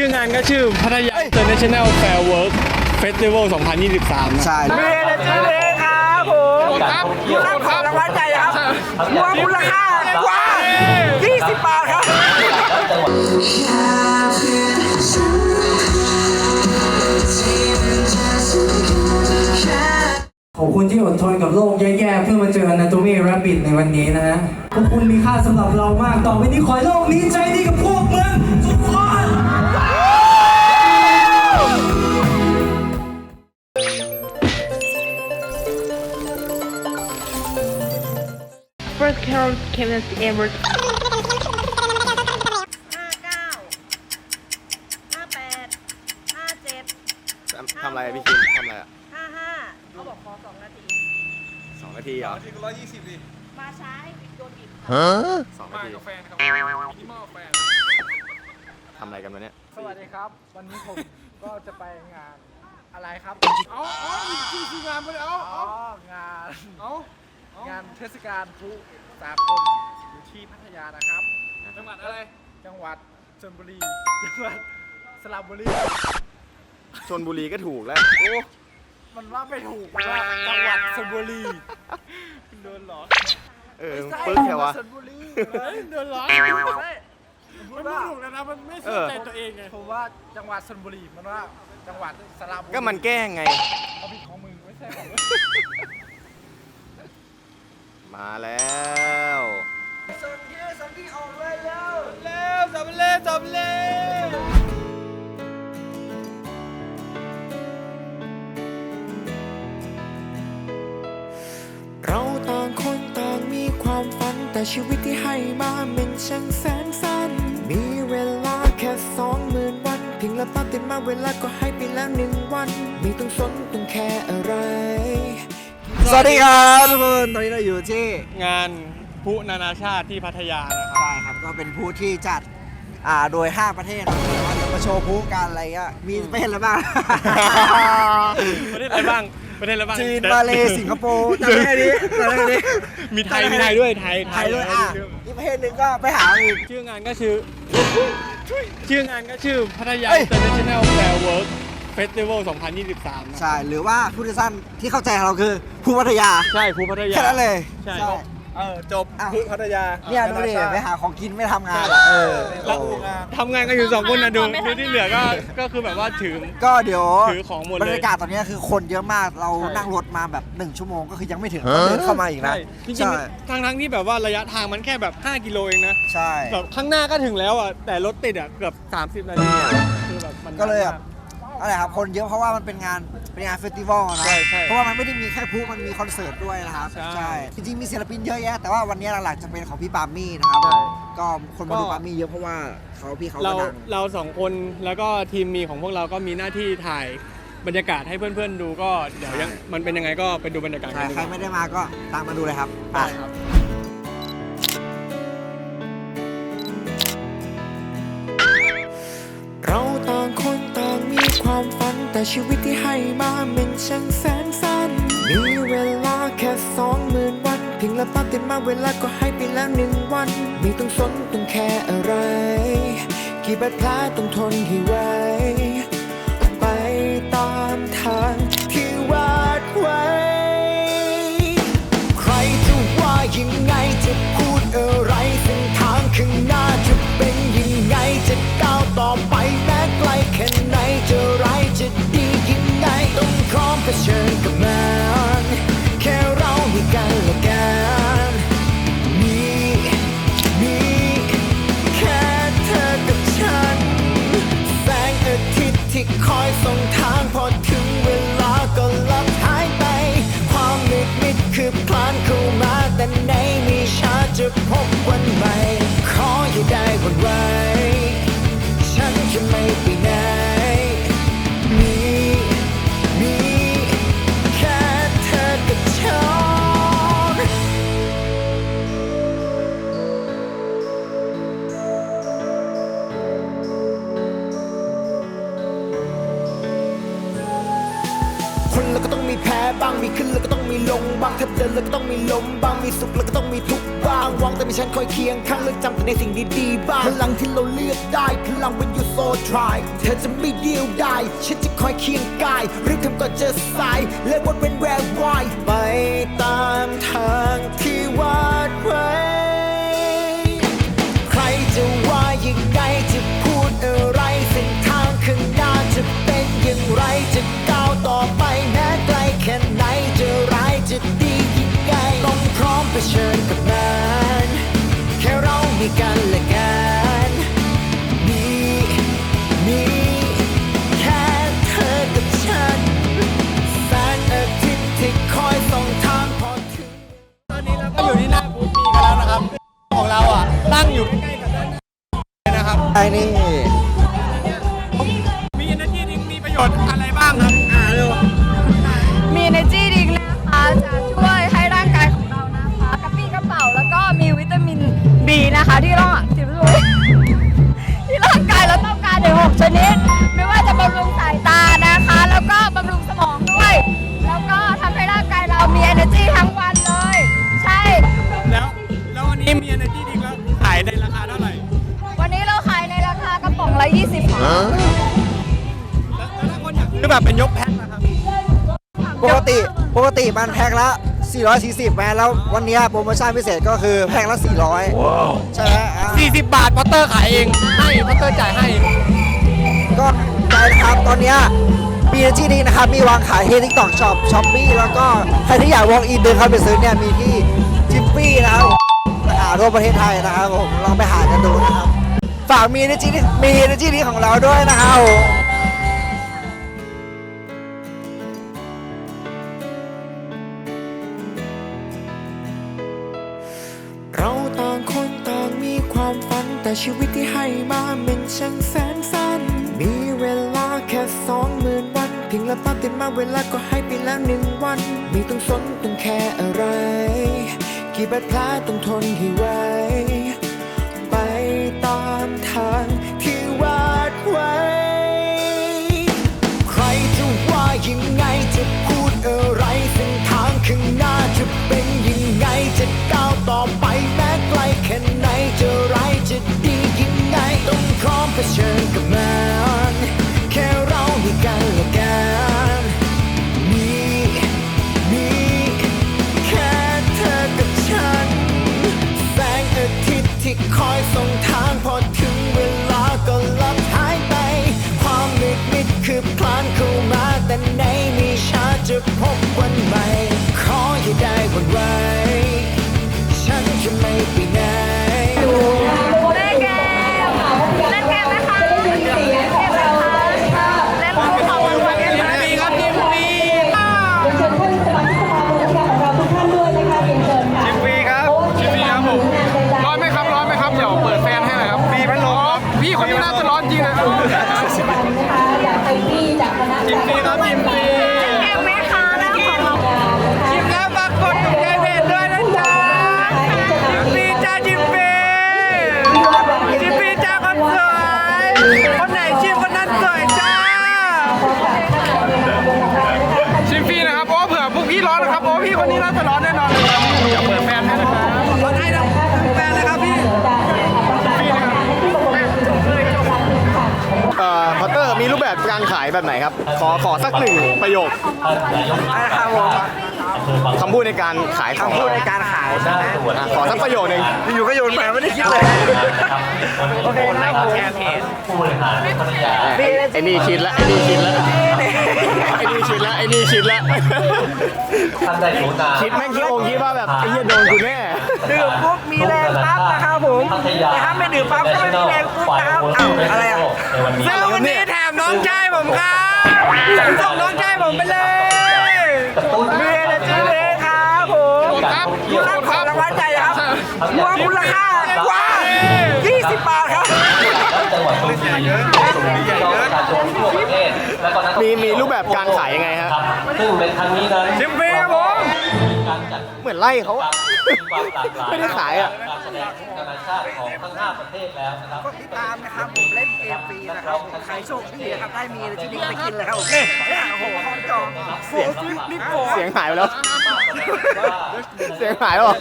ชื่องานก็ชื่อพัทยา International Fair Work Festival 2023นะ ใช่เมเนเจอร์เลยครับผมมูลค่ารางวัลใหญ่ครับรวมมูลค่ากว่า 20 บาทครับ ขอบคุณที่อดทนกับโลกแย่ๆ เพื่อมาเจอ Anatomy Rabbit ในวันนี้นะฮะพวกคุณมีค่าสำหรับเรามาก ต่อไปนี้ขอให้โลกนี้ใจดีกับพวกมึง ทุกคน First Carol came as ever ห้าเก้าห้าแปดห้าเจ็ดทำอะไรพี่คิมทำอะไรอะห้าห้าเขาบอกขอสองนาที สองนาทีเหรอมาช้าให้โดนบีบสองนาทีทำอะไรกันวะเนี่ยสวัสดีครับ วันนี้ผมก็จะไปงานอะไรครับ เอาเอาชื่อชื่องานไปเลยเอา อ๋อ เอา งาน เอา งานเทศกาลพลุสากลอยู่ที่พัทยานะครับ จังหวัดอะไร จังหวัดชลบุรี จังหวัดสระบุรี ชนบุรีก็ถูกแล้ว โอ้ มันว่าไม่ถูกว่าจังหวัดชลบุรีโดนหลอกเออไม่ใช่ปึ๊กแค่วะ ชลบุรีเฮ้ยเดินหรอใช่มันพูไม่ดว่าถูกแล้วนะ มันไม่สนใจตัวเองไง ผมว่าจังหวัดชลบุรีมันว่าจังหวัดสระบุรีก็มันแกล้งไงเขาผิดของมึงไม่ใช่ของมึง มาแล้วสังเกตสังที่ออกเลยแล้วแล้วสำเร็จสำเร็จเราต่างคนต่างมีความฝัน แต่ชีวิตที่ให้มามันช่างแสนสั้น มีเวลาแค่สองหมื่นวัน เพียงละปั๊บติดมาเวลาก็ให้ไปแล้วหนึ่งวัน ไม่ต้องสนต้องแค่อะไร สวัสดีครับทุกคนตอนนี้เราอยู่ที่งานพุนานาชาติที่พัทยานะครับใช่ครับก็เป็นผู้ที่จัดอ่าโดย 5 ประเทศนะครับจะมาโชว์ผู้กันอะไรเงี้ยมีประเทศอะไรบ้าง ประเทศอะไรบ้างประเทศอะไรบ้างจีนมาเลสิงคโปร์จำได้แค่นี้จำได้แค่นี้มีไทยมีไทยด้วยไทยไทยด้วยอะอีกประเทศหนึ่งก็ไปหาอีกชื่องานก็ชื่อ ชื่องานก็ชื่อพัทยาเอ้ ย International Fair Work Festival 2023นะใช่ หรือว่าผู้ที่สั้นที่เข้าใจเราคือผู้พัทยาใช่ภูพัทยา แค่นั้นเลย ใช่ เออจบอ้าวพุพัทยาเนี่ยดูดิไปหาของกินไม่ทำงานใช่เออแล้วโอ้ทำงานกันอยู่สองคนนะดูดูที่เหลือก็ก็คือแบบว่าถือ ก็เดี๋ยวถือของหมดเลยบรรยากาศตอนนี้คือคนเยอะมากเราใช่ นั่งรถมาแบบ 1 ชั่วโมงก็คือยังไม่ถึงต้องเดินเข้ามาอีกนะ ใช่จริงใช่ ๆทั้งทั้งๆที่แบบว่าระยะทางมันแค่แบบ 5 กิโลเองนะใช่ แบบข้างหน้าก็ถึงแล้วอะแต่รถติดอะเกือบ 30 นาทีอะคือแบบมันก็เลยแบบนานมาก อะไรครับคนเยอะเพราะว่ามันเป็นงานเป็นงานเฟสติวัลนะใช่ใช่เพราะว่ามันไม่ได้มีแค่พลุมันมีคอนเสิร์ตด้วยนะครับใช่จริงๆมีศิลปินเยอะแยะแต่ว่าวันนี้หลักๆจะเป็นของพี่ปาล์มมี่นะครับใช่ ก็คนมาดูก็ปาล์มมี่เยอะเพราะว่าเขาพี่เขาเราก็ดัง เราสองคนแล้วก็ทีมมีของพวกเราก็มีหน้าที่ถ่ายบรรยากาศให้เพื่อนๆดูก็เดี๋ยวยังมันเป็นยังไงก็ไปดูบรรยากาศใช่กันดีใครกว่า ไม่ได้มาก็ตามมาดูเลยครับไป ได้ครับ แต่ชีวิตที่ให้มามันช่างแสนสั้น มีเวลาแค่สองหมื่นวันเพียงละปั๊บติดมาเวลาก็ให้ไปแล้วหนึ่งวัน ไม่ต้องสนต้องแค่อะไร กี่บาดแผลต้องทนให้ไหวไปตามทางที่วาดไว้ พร้อ คนเราก็ต้องมีแพ้บ้าง มีขึ้นแล้วก็ต้องมีลงบ้างถ้าเดินแล้วก็ต้องมีล้มบ้าง มีสุขแล้วก็ต้องมีทุกข์บ้างหวังแต่มีฉันคอยเคียงข้างเลือกจำแต่ในสิ่งดีๆบ้าง พลังที่เราเลือกได้ พลัง when you so try เธอจะไม่เดียวได้ฉันจะคอยเคียงกายรีบทำก่อนจะสาย และวันเป็นแวร์ไวไปตามทางที่วาดไว้ เผชิญกับมัน แค่เรามีกันและกัน ชนิด ไม่ว่าจะบำรุงสายตานะคะ แล้วก็บำรุงสมองด้วย แล้วก็ทำให้ร่างกายเรามี energy ทั้งวันเลย ใช่ แล้วแล้ววันนี้มี energy drink แล้วขายในราคาเท่าไหร่วันนี้เราขายในราคากระป๋องละ 20บาทแล้วแล้วถ้าคนอยากซื้อแบบเป็นยกแพ็คนะครับปกติปกติมันแพ็คละ 440แมแล้ววันนี้โปรโมชั่นพิเศษก็คือแพ็คละ 400 ใช่ไหมอะ40 บาทพอตเตอร์ขายเอง ให้พอตเตอร์จ่ายให้ ก็ได้นะครับตอนเนี้ยปีที่นี้นะครับมีวางขายที่ TikTok Shop Shopee แล้วก็ใครที่อยาก walk in เดินเข้าไปซื้อเนี่ยมีที่จิปปี้นะครับหาขาทั่วประเทศไทยนะครับผมลองไปหากันดูนะครับ ฝากมีในที่นี้มีในจีนี้ของเราด้วยนะครับ และปั๊บติดมาเวลาก็ให้ไปแล้วหนึ่งวัน ไม่ต้องสนต้องแค่อะไร กี่บาดแผลต้องทนให้ไหว รูปแบบการขายแบบไหนครับ ขอขอสักหนึ่งประโยค นะครับผม คำพูดในการขายของคำพูดในการขายใช่ไหมอะขอสักประโยคหนึ่งอยู่ก็โยนไปไม่ได้คิดเลย โอเคนะครับผมไอ้นี่คิดละไอ้นี่คิดละไอ้นี่คิดละไอ้นี่คิดละคิดแม่งคิดองค์คิดว่าแบบไอ้เหี้ยโดนกูแน่ดื่มปุ๊บมีแรงปั๊บนะครับผมแต่ถ้าไม่ดื่มปั๊บก็ไม่มีแรงปุ๊บนะครับอ้าวอะไรอะแล้ววันนี้แถมน้องชายผมครับส่งน้องชายผมไปเลย มีเอเนจีเลยครับผมครับรับของรางวัลใหญ่ครับรวมมูลค่ากว่า 20 บาทครับมีมีรูปแบบการขายยังไงฮะซึ่งเป็นครั้งนี้นั้น ชิมฟรีครับผมการจัดเห มือนไล่เขาอะมีความหลากหลายไม่ได้ขายอะ การแสดงนานาชชาติของทั้ง5ประเทศแล้วนะครับกดติดตามนะครับผมเล่นเกมฟรีนะครับใครโชคดีนะครับได้มีอะไรที่ดีไปกินแล้วเนี่ยโอ้โหห้องจองโฟร์ฟิปนี่โฟร์เสียงหายไปแล้ว เสียงหายแล้วเหรอ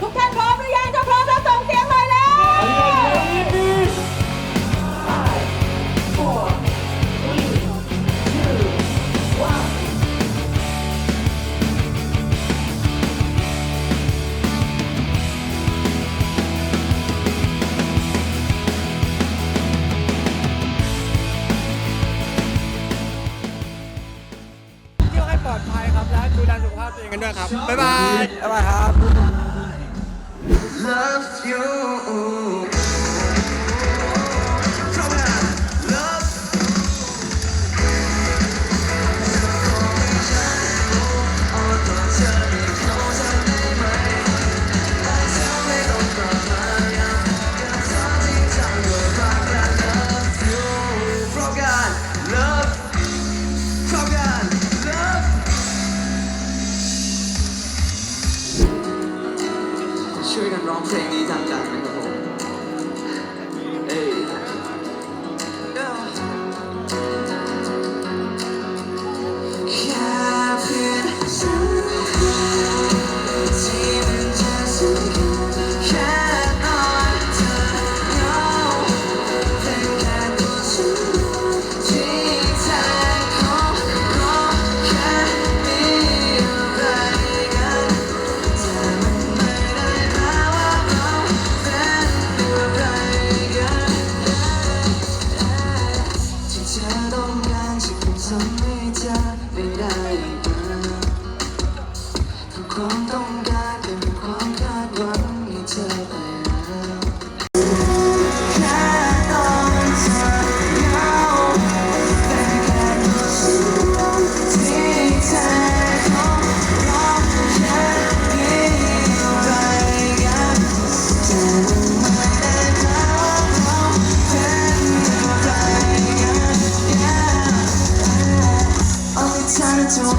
ทุกท่านพร้อมหรือยังจะพร้อมแล้วส่งเสียงหน่อยแล้วากครับ บ๊ายบาย บ๊ายบายครับช่ว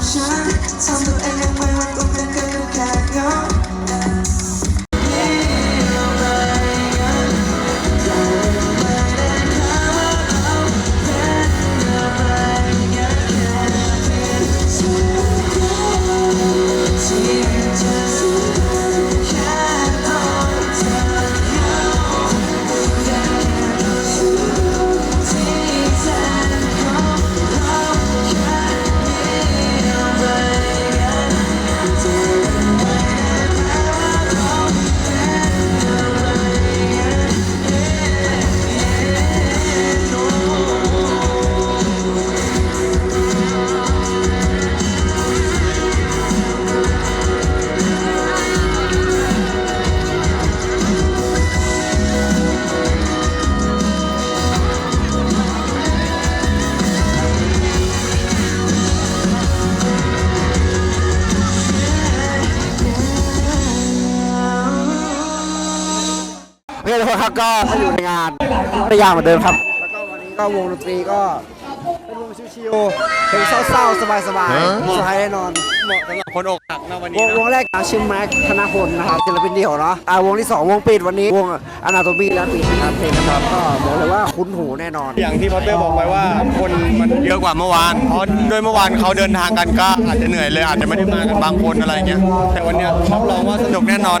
อ โอเคทุกคนครับก็มาอยู่ในงานพัทยาเหมือนเดิมครับ แล้วก็วันนี้ก็วงดนตรีก็ ชิวๆเพลงเศร้าๆ สบายๆมีสไแน่นอนเหมาะสำหรับคนอกหักนะวันวนี้งนะวงแรกอาชิมแม็กธนพลนะครับศิลปินเดี่ยวเนาะอ่าวงที่2วงปิดวันนี้วงอนาโตมีและปิดนะครับเพลงนะครับก็บอกเลยว่าคุ้นหูแน่นอน อย่างที่พอตเตอร์บอกไปว่าคนมันเยอะกว่าเมื่อวาน เพราะด้วยเมื่อวานเขาเดินทางกันก็อาจจะเหนื่อยเลยอาจจะไม่ได้มากันบางคนอะไรเงี้ย แต่วันเนี้ยรับรองว่าสนุกแน่นอน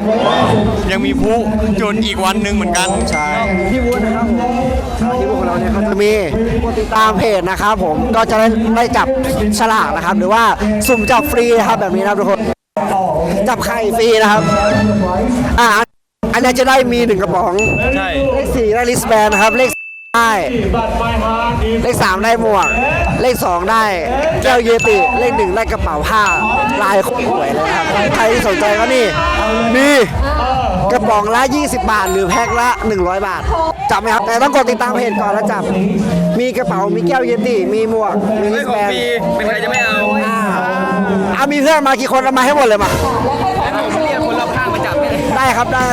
ยังมีผู้จุดอีกวันหนึ่งเหมือนกัน ใช่พี่วุฒินะครับผมอ่าที่วุฒิของเราเนี่ยเขาจะมีกดติดตามเพจนะครับผมก็จะได้ได้จับฉลากนะครับ หรือว่าสุ่มจับฟรีนะครับแบบนี้นะครับทุกคน จับไข่ฟรีนะครับอ่าอันนี้จะได้มีหนึ่งกระป๋อง ใช่ เลขสี่ได้ลิสแบนนะครับเลข ได้เลขสามได้หมวก เลขสองได้แก้วเยติเลขหนึ่งได้กระเป๋าผ้าลายสวยเลยนะครับใครที่สนใจก็นี่มีกระป๋องละ 20 บาท หรือแพ็คละ 100 บาทจับไหมครับแต่ต้องกดติดตามเพจก่อนแล้วจับ มีกระเป๋ามีแก้วเยติมีหมวกมีลิสแบนเป็นใครจะไม่เอาอ่าเอามีเพื่อนมากี่คนเอามาให้หมดเลยมาเรียกคนรอบข้างมาจับได้ครับได้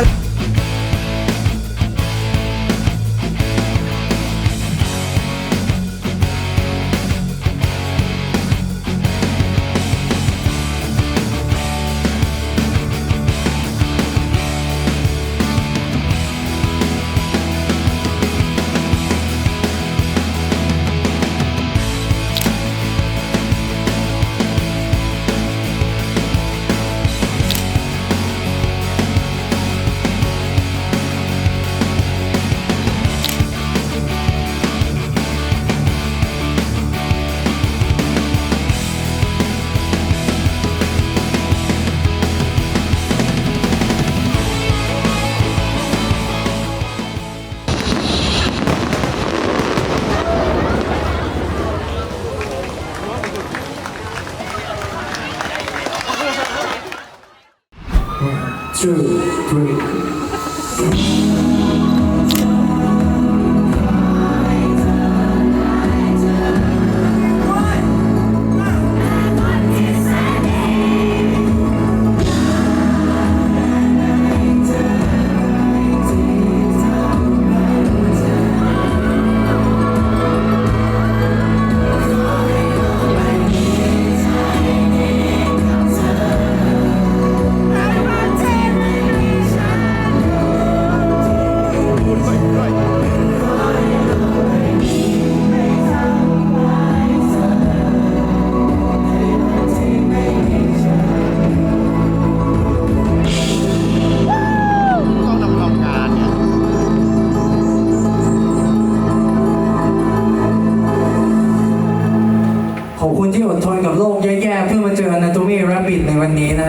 วันนี้นะ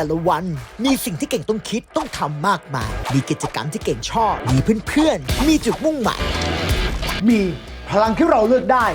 แต่ละวัน มีสิ่งที่เก่งต้องคิดต้องทำมากมาย มีกิจกรรมที่เก่งชอบ มีเพื่อนๆ มีจุดมุ่งหมาย มีพลังที่เราเลือกได้